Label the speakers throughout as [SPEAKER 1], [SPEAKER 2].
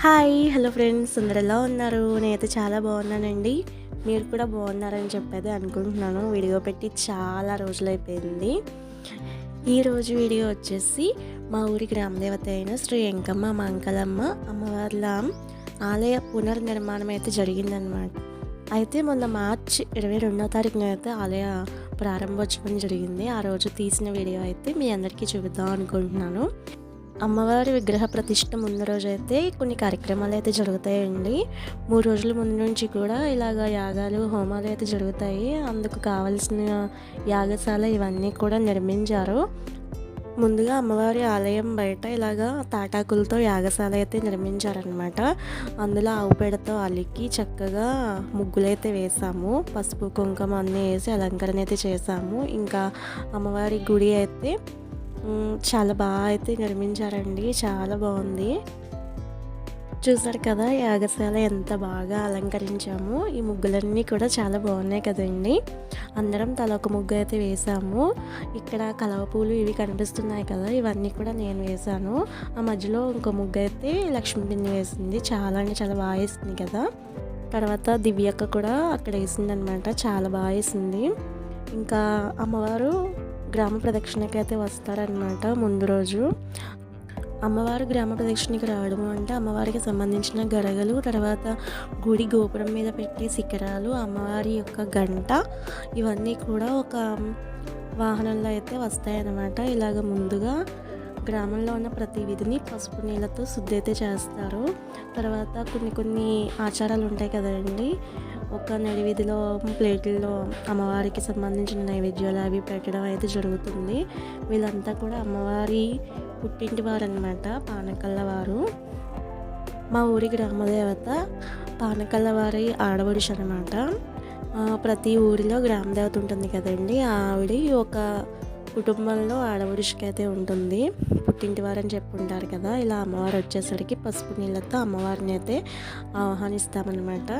[SPEAKER 1] Hi hello friends అందరు ఎలా ఉన్నారు? నేనైతే చాలా బాగున్నానండి. మీరు కూడా బాగున్నారని చెప్పేది అనుకుంటున్నాను. వీడియో పెట్టి చాలా రోజులైపోయింది. ఈరోజు వీడియో వచ్చేసి మా ఊరి గ్రామదేవత అయిన శ్రీ వెంకమ్మ మంకలమ్మ అమ్మవార్ల ఆలయ పునర్నిర్మాణం అయితే జరిగిందనమాట అయితే మొన్న మార్చ్ ఇరవై రెండో తారీఖున అయితే ఆలయ ప్రారంభోత్సవం జరిగింది. ఆ రోజు తీసిన వీడియో అయితే మీ అందరికీ చూపిద్దాం అనుకుంటున్నాను. అమ్మవారి విగ్రహ ప్రతిష్ట ముందు రోజు అయితే కొన్ని కార్యక్రమాలు అయితే జరుగుతాయండి. మూడు రోజుల ముందు నుంచి కూడా ఇలాగ యాగాలు హోమాలు అయితే జరుగుతాయి. అందుకు కావలసిన యాగశాల ఇవన్నీ కూడా నిర్మించారు. ముందుగా అమ్మవారి ఆలయం బయట ఇలాగా తాటాకులతో యాగశాల అయితే నిర్మించారనమాట అందులో ఆవు పేడతో అలికి చక్కగా ముగ్గులైతే వేసాము. పసుపు కుంకుమ అన్నీ వేసి అలంకరణ అయితే చేసాము. ఇంకా అమ్మవారి గుడి అయితే చాలా బాగా అయితే నిర్మించారండి. చాలా బాగుంది. చూసారు కదా యాగశాల ఎంత బాగా అలంకరించాము. ఈ ముగ్గులన్నీ కూడా చాలా బాగున్నాయి కదండి. అందరం తల ఒక ముగ్గు అయితే వేసాము. ఇక్కడ కలవ పూలు ఇవి కనిపిస్తున్నాయి కదా ఇవన్నీ కూడా నేను వేసాను. ఆ మధ్యలో ఇంకో ముగ్గు అయితే లక్ష్మీ పిన్ని వేసింది. చాలా అంటే చాలా బాగా వేసింది కదా. తర్వాత దివ్యక్క కూడా అక్కడ వేసింది అనమాట చాలా బాగా వేసింది. ఇంకా అమ్మవారు గ్రామ ప్రదక్షిణకి అయితే వస్తారనమాట ముందు రోజు. అమ్మవారు గ్రామ ప్రదక్షిణకి రావడం అంటే అమ్మవారికి సంబంధించిన గరగలు తర్వాత గుడి గోపురం మీద పెట్టే శిఖరాలు అమ్మవారి యొక్క గంట ఇవన్నీ కూడా ఒక వాహనంలో అయితే వస్తాయన్నమాట. ఇలాగ ముందుగా గ్రామంలో ఉన్న ప్రతి విధిని పసుపు నీళ్ళతో శుద్ధి అయితే చేస్తారు. తర్వాత కొన్ని కొన్ని ఆచారాలు ఉంటాయి కదండి. ఒక నడివీధిలో ప్లేట్లలో అమ్మవారికి సంబంధించిన నైవేద్యాలు అవి పెట్టడం అయితే జరుగుతుంది. వీళ్ళంతా కూడా అమ్మవారి పుట్టింటి వారు అనమాట పానకల్ల వారు మా ఊరి గ్రామదేవత పానకల్ల వారి ఆడవడుషు అనమాట ప్రతి ఊరిలో గ్రామదేవత ఉంటుంది కదండి ఆవిడ ఒక కుటుంబంలో ఆడవుడిషికైతే అయితే ఉంటుంది. పుట్టింటి వారని చెప్పి ఉంటారు కదా ఇలా అమ్మవారు వచ్చేసరికి పసుపు నీళ్ళతో అమ్మవారిని అయితే ఆహ్వానిస్తామన్నమాట.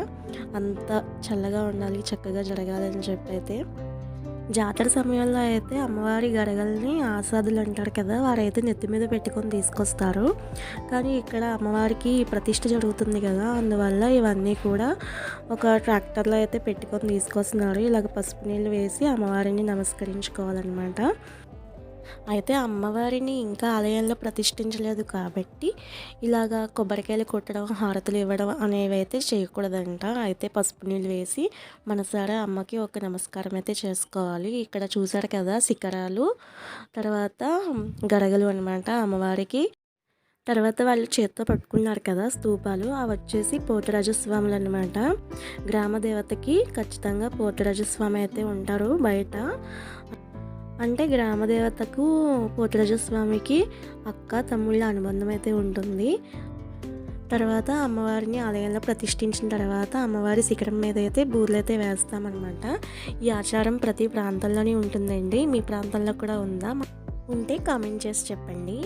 [SPEAKER 1] అంత చల్లగా ఉండాలి చక్కగా జరగాలని చెప్పి అయితే జాతర సమయంలో అయితే అమ్మవారి గరగల్ని ఆసాదులు అంటారు కదా వారైతే నెత్తి మీద పెట్టుకొని తీసుకొస్తారు. కానీ ఇక్కడ అమ్మవారికి ప్రతిష్ట జరుగుతుంది కదా అందువల్ల ఇవన్నీ కూడా ఒక ట్రాక్టర్లో అయితే పెట్టుకొని తీసుకొస్తున్నారు. ఇలాగ పసుపు నీళ్ళు వేసి అమ్మవారిని నమస్కరించుకోవాలన్నమాట. అయితే అమ్మవారిని ఇంకా ఆలయంలో ప్రతిష్ఠించలేదు కాబట్టి ఇలాగా కొబ్బరికాయలు కొట్టడం హారతులు ఇవ్వడం అనేవి అయితే చేయకూడదంట. అయితే పసుపు నీళ్ళు వేసి మనసారా అమ్మకి ఒక నమస్కారం అయితే చేసుకోవాలి. ఇక్కడ చూసారు కదా శిఖరాలు. తర్వాత గరగలు అనమాట అమ్మవారికి. తర్వాత వాళ్ళు చేత్తో పట్టుకున్నారు కదా స్తూపాలు. అవి వచ్చేసి పోతరాజస్వాములు అనమాట గ్రామ దేవతకి ఖచ్చితంగా పోతరాజస్వామి అయితే ఉంటారు బయట. అంటే గ్రామదేవతకు పోతరాజస్వామికి అక్క తమ్ముళ్ళ అనుబంధం అయితే ఉంటుంది తర్వాత అమ్మవారిని ఆలయంలో ప్రతిష్ఠించిన తర్వాత అమ్మవారి శిఖరం మీద అయితే బూర్లు అయితే వేస్తామన్నమాట ఈ ఆచారం ప్రతి ప్రాంతంలోనే ఉంటుందండి మీ ప్రాంతంలో కూడా ఉందా ఉంటే కామెంట్ చేసి చెప్పండి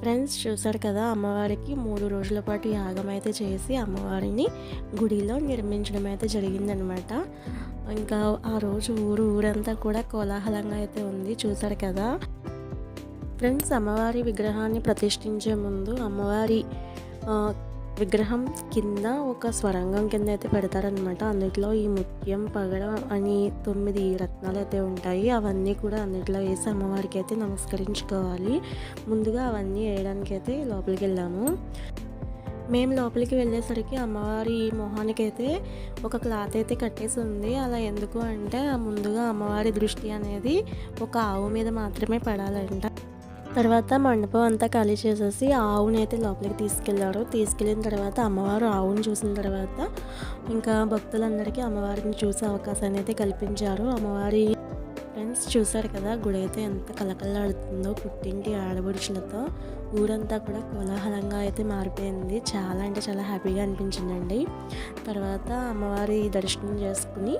[SPEAKER 1] ఫ్రెండ్స్ చూసారు కదా అమ్మవారికి మూడు రోజుల పాటు యాగం అయితే చేసి అమ్మవారిని గుడిలో నిర్మించడం అయితే జరిగిందనమాట. ఇంకా ఆ రోజు ఊరు ఊరంతా కూడా కోలాహలంగా అయితే ఉంది చూసారు కదా. ఫ్రెండ్స్ అమ్మవారి విగ్రహాన్ని ప్రతిష్ఠించే ముందు అమ్మవారి విగ్రహం కింద ఒక స్వరంగం కింద అయితే పెడతారనమాట అందులో ఈ ముత్యం పగడం అని తొమ్మిది రత్నాలు అయితే ఉంటాయి. అవన్నీ కూడా అన్నిట్లో వేసి అమ్మవారికి అయితే నమస్కరించుకోవాలి. ముందుగా అవన్నీ వేయడానికి అయితే లోపలికి వెళ్ళాము మేము లోపలికి వెళ్ళేసరికి అమ్మవారి మొహానికి అయితే ఒక క్లాత్ అయితే కట్టేసి ఉంది. అలా ఎందుకు అంటే ముందుగా అమ్మవారి దృష్టి అనేది ఒక ఆవు మీద మాత్రమే పడాలంట. తర్వాత మండపం అంతా ఖాళీ చేసేసి ఆవుని అయితే లోపలికి తీసుకెళ్ళారు తీసుకెళ్ళిన తర్వాత అమ్మవారు ఆవుని చూసిన తర్వాత ఇంకా భక్తులందరికీ అమ్మవారిని చూసే అవకాశాన్ని అయితే కల్పించారు. అమ్మవారి ఫ్రెండ్స్ చూసారు కదా గుడి అయితే ఎంత కలకలాడుతుందో పుట్టింటి ఆడబడుచులతో ఊరంతా కూడా కోలాహలంగా అయితే మారిపోయింది. చాలా అంటే చాలా హ్యాపీగా అనిపించిందండి. తర్వాత అమ్మవారి దర్శనం చేసుకుని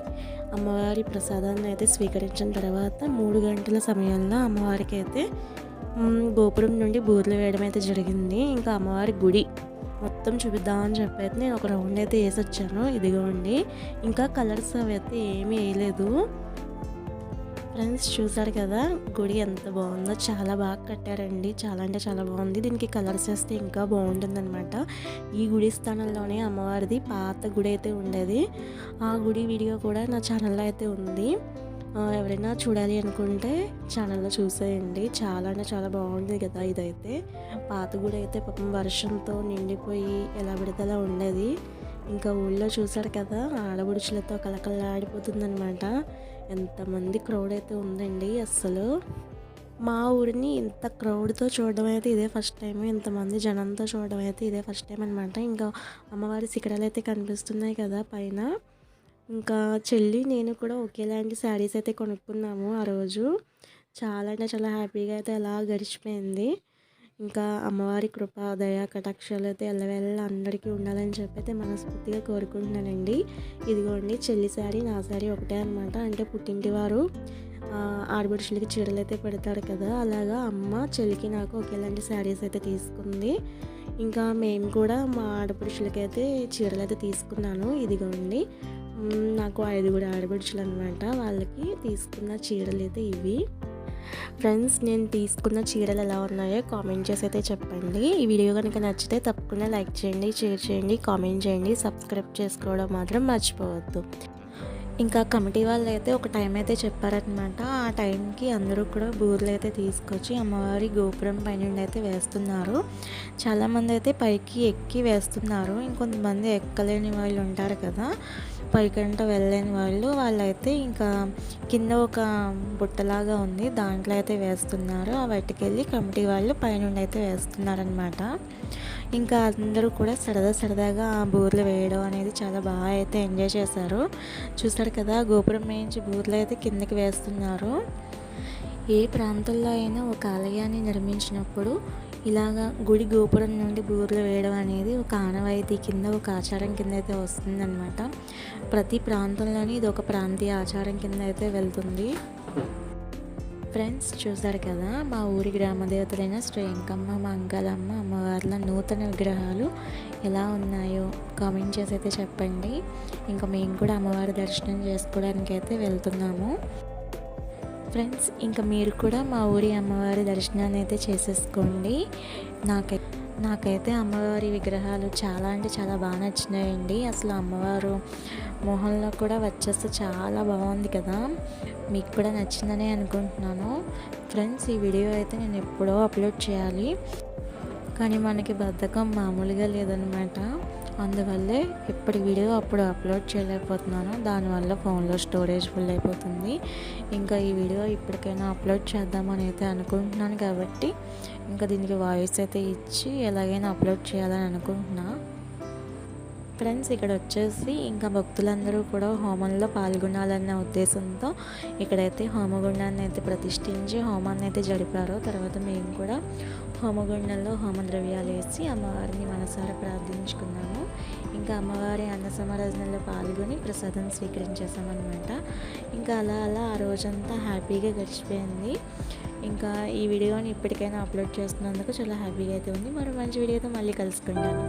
[SPEAKER 1] అమ్మవారి ప్రసాదాన్ని అయితే స్వీకరించిన తర్వాత మూడు గంటల సమయంలో అమ్మవారికి అయితే గోపురం నుండి బూర్లు వేయడం అయితే జరిగింది. ఇంకా అమ్మవారి గుడి మొత్తం చూపిద్దామని చెప్పైతే నేను ఒక రౌండ్ అయితే వేసి వచ్చాను. ఇదిగోండి. ఇంకా కలర్స్ అవి అయితే ఏమీ వేయలేదు. ఫ్రెండ్స్ చూసారు కదా గుడి ఎంత బాగుందో. చాలా బాగా కట్టారండి. చాలా అంటే చాలా బాగుంది. దీనికి కలర్స్ వేస్తే ఇంకా బాగుంటుందన్నమాట. ఈ గుడి స్థానంలోనే అమ్మవారిది పాత గుడి అయితే ఉండేది. ఆ గుడి వీడియో కూడా నా ఛానల్లో అయితే ఉంది. ఎవరైనా చూడాలి అనుకుంటే ఛానల్లో చూసేయండి. చాలా అంటే చాలా బాగుంది కదా ఇదైతే. పాత గుడి అయితే పాపం వర్షంతో నిండిపోయి ఎలా పడితే అలా ఉండేది. ఇంకా ఊళ్ళో చూశాడు కదా ఆడబుడుచులతో కలకలాడిపోతుందనమాట ఎంతమంది క్రౌడ్ అయితే ఉందండి అస్సలు. మా ఊరిని ఇంత క్రౌడ్తో చూడడం అయితే ఇదే ఫస్ట్ టైం ఇంతమంది జనంతో చూడడం అయితే ఇదే ఫస్ట్ టైం అనమాట ఇంకా అమ్మవారి శిఖరాలు అయితే కనిపిస్తున్నాయి కదా పైన. ఇంకా చెల్లి నేను కూడా ఒకేలాంటి శారీస్ అయితే కొనుక్కున్నాము ఆ రోజు. చాలా అంటే చాలా హ్యాపీగా అయితే అలా గడిచిపోయింది. ఇంకా అమ్మవారి కృప దయా కటాక్షాలు అయితే ఎల్లవెల్ల అందరికీ ఉండాలని చెప్పి అయితే మనస్ఫూర్తిగా కోరుకుంటున్నానండి. ఇదిగోండి చెల్లి శారీ నా శారీ ఒకటే అనమాట అంటే పుట్టింటి వారు ఆ, చీరలు అయితే పెడతారు కదా. అలాగా అమ్మ చెల్లికి నాకు ఒకేలాంటి శారీస్ అయితే తీసుకుంది. ఇంకా మేము కూడా మా ఆడపడుషులకైతే అయితే చీరలు అయితే తీసుకున్నాను. ఇదిగోండి నాకు ఐదుగురు ఆడపడుచులు అనమాట వాళ్ళకి తీసుకున్న చీరలు అయితే ఇవి. ఫ్రెండ్స్ నేను తీసుకున్న చీరలు ఎలా ఉన్నాయో కామెంట్ చేసి అయితే చెప్పండి. ఈ వీడియో కనుక నచ్చితే తప్పకుండా లైక్ చేయండి షేర్ చేయండి కామెంట్ చేయండి. సబ్స్క్రైబ్ చేసుకోవడం మాత్రం మర్చిపోవద్దు. ఇంకా కమిటీ వాళ్ళు అయితే ఒక టైం అయితే చెప్పారనమాట ఆ టైంకి అందరూ కూడా బూర్లు అయితే తీసుకొచ్చి అమ్మవారి గోపురం పైన అయితే వేస్తున్నారు. చాలామంది అయితే పైకి ఎక్కి వేస్తున్నారు. ఇంకొంతమంది ఎక్కలేని వాళ్ళు ఉంటారు కదా. పైకంట వెళ్ళలేని వాళ్ళు. వాళ్ళైతే ఇంకా కింద ఒక బుట్టలాగా ఉంది. దాంట్లో అయితే వేస్తున్నారు. ఆ వెళ్ళి కమిటీ వాళ్ళు పైనుండి అయితే వేస్తున్నారనమాట ఇంకా అందరూ కూడా సరదా సరదాగా ఆ బూర్లు వేయడం అనేది చాలా బాగా అయితే ఎంజాయ్ చేశారు. చూసారు కదా గోపురం నుంచి బూర్లు అయితే కిందకి వేస్తున్నారు. ఏ ప్రాంతంలో అయినా ఒక ఆలయాన్ని నిర్మించినప్పుడు ఇలాగా గుడి గోపురం నుండి బూర్లు వేయడం అనేది ఒక ఆనవాయితీ కింద ఒక ఆచారం కింద అయితే వస్తుందన్నమాట. ప్రతి ప్రాంతంలోని ఇది ఒక ప్రాంతీయ ఆచారం కింద అయితే వెళ్తుంది. ఫ్రెండ్స్ చూసారు కదా? మా ఊరి గ్రామ దేవతలైన శ్రీ వెంకమ్మ మంగళమ్మ అమ్మవార్ల నూతన విగ్రహాలు ఎలా ఉన్నాయో కామెంట్ చేసి అయితే చెప్పండి. ఇంకా మేము కూడా అమ్మవారి దర్శనం చేసుకోవడానికి అయితే వెళ్తున్నాము. ఫ్రెండ్స్ ఇంకా మీరు కూడా మా ఊరి అమ్మవారి దర్శనాన్ని అయితే చేసేసుకోండి. నాకైతే నాకైతే అమ్మవారి విగ్రహాలు చాలా అంటే చాలా బాగా నచ్చినాయండి. అసలు అమ్మవారు మొహంలో కూడా వచ్చేస్తే చాలా బాగుంది కదా. మీకు కూడా నచ్చిందనే అనుకుంటున్నాను. ఫ్రెండ్స్ ఈ వీడియో అయితే నేను ఎప్పుడో అప్లోడ్ చేయాలి. కానీ మనకి బద్ధకం మామూలుగా లేదనమాట అందువల్లే ఇప్పటి వీడియో అప్పుడు అప్లోడ్ చేయలేకపోతున్నాను. దానివల్ల ఫోన్లో స్టోరేజ్ ఫుల్ అయిపోతుంది. ఇంకా ఈ వీడియో ఇప్పటికైనా అప్లోడ్ చేద్దామని అయితే అనుకుంటున్నాను కాబట్టి ఇంకా దీనికి వాయిస్ అయితే ఇచ్చి ఎలాగైనా అప్లోడ్ చేయాలని అనుకుంటున్నా. ఫ్రెండ్స్ ఇక్కడ వచ్చేసి ఇంకా భక్తులందరూ కూడా హోమంలో పాల్గొనాలన్న ఉద్దేశంతో ఇక్కడైతే హోమగుండాన్ని అయితే ప్రతిష్ఠించి హోమాన్ని అయితే జరిపారు. తర్వాత మేము కూడా హోమగుండంలో హోమ ద్రవ్యాలు వేసి అమ్మవారిని మనసారా ప్రార్థించుకున్నాము. ఇంకా అమ్మవారి అన్న సమరాజనలో పాల్గొని ప్రసాదం స్వీకరించేసామన్నమాట ఇంకా అలా అలా ఆ రోజంతా హ్యాపీగా గడిచిపోయింది. ఇంకా ఈ వీడియోని ఇప్పటికైనా అప్లోడ్ చేస్తున్నందుకు చాలా హ్యాపీగా అయితే ఉంది. మరో మంచి వీడియోతో మళ్ళీ కలుసుకుంటాను.